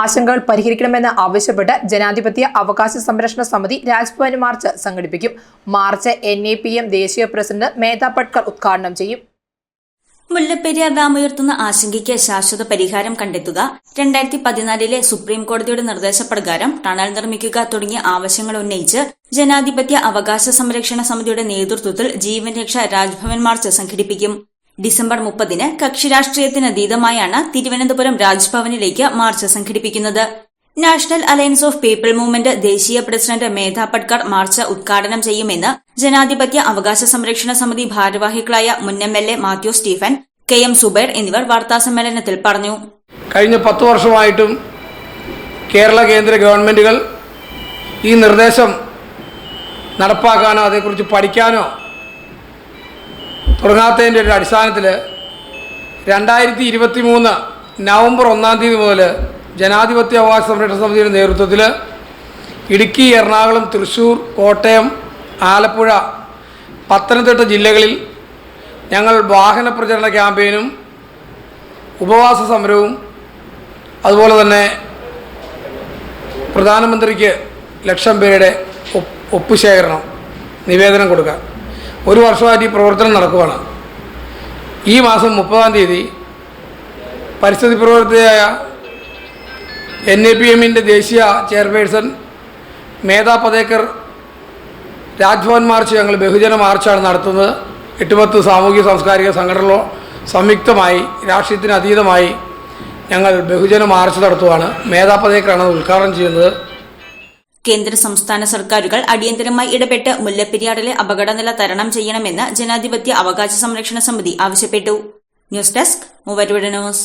ആശങ്കകൾ പരിഹരിക്കണമെന്ന് ആവശ്യപ്പെട്ട് ജനാധിപത്യ അവകാശ സംരക്ഷണ സമിതി രാജ്ഭവൻ മാർച്ച് സംഘടിപ്പിക്കും. March N A P M ദേശീയ പ്രസിഡന്റ് മേധ പട്കർ ഉദ്ഘാടനം ചെയ്യും. മുല്ലപ്പെരിയാർ ഡാം ഉയർത്തുന്ന ആശങ്കയ്ക്ക് ശാശ്വത പരിഹാരം കണ്ടെത്തുക രണ്ടായിരത്തി പതിനാലിലെ സുപ്രീം കോടതിയുടെ നിർദ്ദേശപ്രകാരം ടണൽ നിർമ്മിക്കുക തുടങ്ങിയ ആവശ്യങ്ങൾ ഉന്നയിച്ച് ജനാധിപത്യ അവകാശ സംരക്ഷണ സമിതിയുടെ നേതൃത്വത്തിൽ ജീവൻ രക്ഷ രാജ്ഭവൻ മാർച്ച് സംഘടിപ്പിക്കും. ഡിസംബർ മുപ്പതിന് കക്ഷി രാഷ്ട്രീയത്തിന് അതീതമായാണ് തിരുവനന്തപുരം രാജ്ഭവനിലേക്ക് മാർച്ച് സംഘടിപ്പിക്കുന്നത്. National alliance of people movement ദേശീയ പ്രസിഡന്റ് മേധാപട്കർ മാർച്ച് ഉദ്ഘാടനം ചെയ്യുമെന്ന് ജനാധിപത്യ അവകാശ സംരക്ഷണ സമിതി ഭാരവാഹികളായ മുൻ M L A Mathew Stephen K M Zubair എന്നിവർ വാർത്താസമ്മേളനത്തിൽ പറഞ്ഞു. കഴിഞ്ഞ പത്ത് വർഷമായിട്ടും കേരള കേന്ദ്ര ഗവൺമെന്റുകൾ ഈ നിർദ്ദേശം നടപ്പാക്കാനോ അതേക്കുറിച്ച് പഠിക്കാനോ തുടങ്ങാത്തതിന്റെ ഒരു അടിസ്ഥാനത്തിൽ രണ്ടായിരത്തി ഇരുപത്തി മൂന്ന് നവംബർ ഒന്നാം തീയതി മുതൽ ജനാധിപത്യ അവകാശ സംരക്ഷണ സമിതിയുടെ നേതൃത്വത്തിൽ ഇടുക്കി എറണാകുളം തൃശ്ശൂർ കോട്ടയം ആലപ്പുഴ പത്തനംതിട്ട ജില്ലകളിൽ ഞങ്ങൾ വാഹന പ്രചരണ ക്യാമ്പയിനും ഉപവാസ സമരവും അതുപോലെ തന്നെ പ്രധാനമന്ത്രിക്ക് ലക്ഷം പേരുടെ ഒപ്പ് ശേഖരണം നിവേദനം കൊടുക്കുക ഒരു വർഷമായിട്ട് ഈ പ്രവർത്തനം നടക്കുകയാണ് ഈ മാസം മുപ്പതാം തീയതി പരിസ്ഥിതി പ്രവർത്തകയായ എൻ എ പി എമ്മിന്റെ ദേശീയ ചെയർപേഴ്സൺ മേധാ പതേക്കർ രാജ്ഭവൻ മാർച്ച് ഞങ്ങൾ ബഹുജന മാർച്ചാണ് നടത്തുന്നത്. എട്ടുപത്ത് സാമൂഹിക സാംസ്കാരിക സംഘടനകളോ സംയുക്തമായി രാഷ്ട്രീയത്തിന് അതീതമായി ഞങ്ങൾ ബഹുജന മാർച്ച് നടത്തുവാണ്. മേധാ പതേക്കറാണ് ഉദ്ഘാടനം ചെയ്യുന്നത്. കേന്ദ്ര സംസ്ഥാന സർക്കാരുകൾ അടിയന്തരമായി ഇടപെട്ട് മുല്ലപ്പെരിയാറിലെ അപകടനില തരണം ചെയ്യണമെന്ന് ജനാധിപത്യ അവകാശ സംരക്ഷണ സമിതി ആവശ്യപ്പെട്ടു. ന്യൂസ് ഡെസ്ക് മൂവരുടെ ന്യൂസ്.